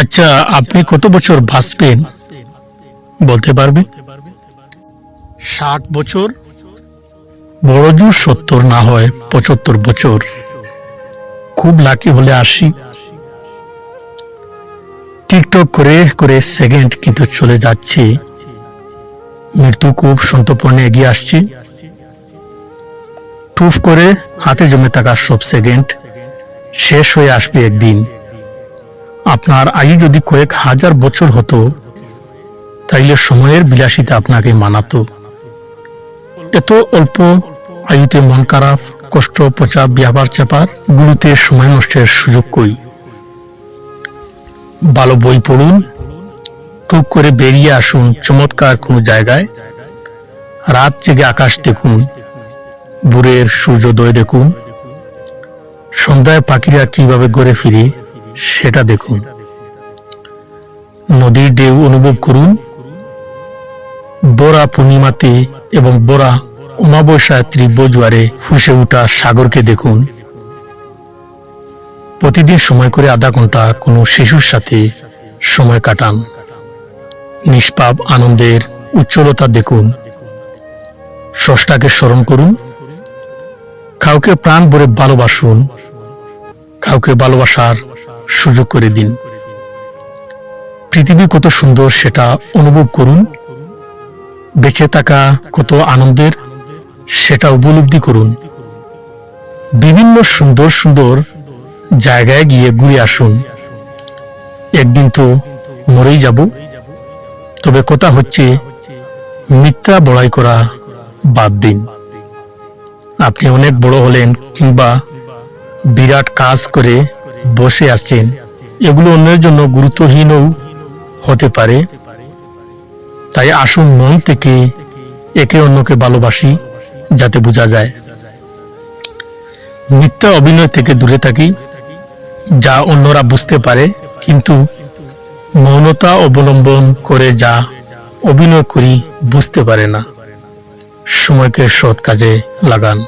আচ্ছা আপনি কত বছর বাঁচবেন? বলতে পারবেন? ষাট বছর? বড় জোর সত্তর না হয়, পঁচাত্তর বছর। খুব লাকি হলে আসি। টিকটক করে করে সেকেন্ড কিন্তু চলে যাচ্ছে। মৃত্যু খুব সন্তর্পণে এগিয়ে আসছে। টুপ করে হাতে জমে থাকা সব সেকেন্ড শেষ হয়ে আসবে একদিন। আপনার আয়ু যদি কয়েক হাজার বছর হতো, তাইলে সময়ের বিলাসিতা আপনাকে মানাতো। এত অল্প আয়ুতে মন খারাপ, কষ্ট, পচা ব্যাপার চাপার গুরুতে সময় নষ্টের সুযোগ কই? ভালো বই পড়ুন, টুক করে বেরিয়ে আসুন চমৎকার কোনো জায়গায়। রাত জেগে আকাশ দেখুন, ভোরের সূর্যোদয় দেখুন। সন্ধ্যায় পাখিরা কীভাবে গড়ে ফিরে? সেটা দেখুন। নদীর ঢেউ অনুভব করুন। বোরা পূর্ণিমাতে এবং বোরা অমাবস্যায় তীব্র জোয়ারে ফুসে ওঠা সাগরকে দেখুন। প্রতিদিন সময় করে আধা ঘণ্টা কোনো শিশুর সাথে সময় কাটান। নিষ্পাপ আনন্দের উজ্জ্বলতা দেখুন। স্রষ্টাকে স্মরণ করুন। কাউকে প্রাণ ভরে ভালোবাসুন। কাউকে ভালোবাসার সুযোগ করে দিন। পৃথিবী কত সুন্দর সেটা অনুভব করুন। বেঁচে থাকা কত আনন্দের সেটা উপলব্ধি করুন। বিভিন্ন সুন্দর সুন্দর জায়গায় গিয়ে ঘুরে আসুন। একদিন তো মরেই যাব। তবে কথা হচ্ছে, মিথ্যা বড়াই করা বাদ দিন। আপনি অনেক বড় হলেন কিংবা বিরাট কাজ করে বসে আছেন এগুলো অন্যের জন্য গুরুত্বহীনও হতে পারে। তাই আসুন মন থেকে একে অন্যকে ভালোবাসি যাতে বোঝা যায়। মিথ্যা অভিনয় থেকে দূরে থাকি, যা অন্যরা বুঝতে পারে, কিন্তু মৌনতা অবলম্বন করে যা অভিনয় করি বুঝতে পারে না। সময়কে সৎ কাজে লাগান।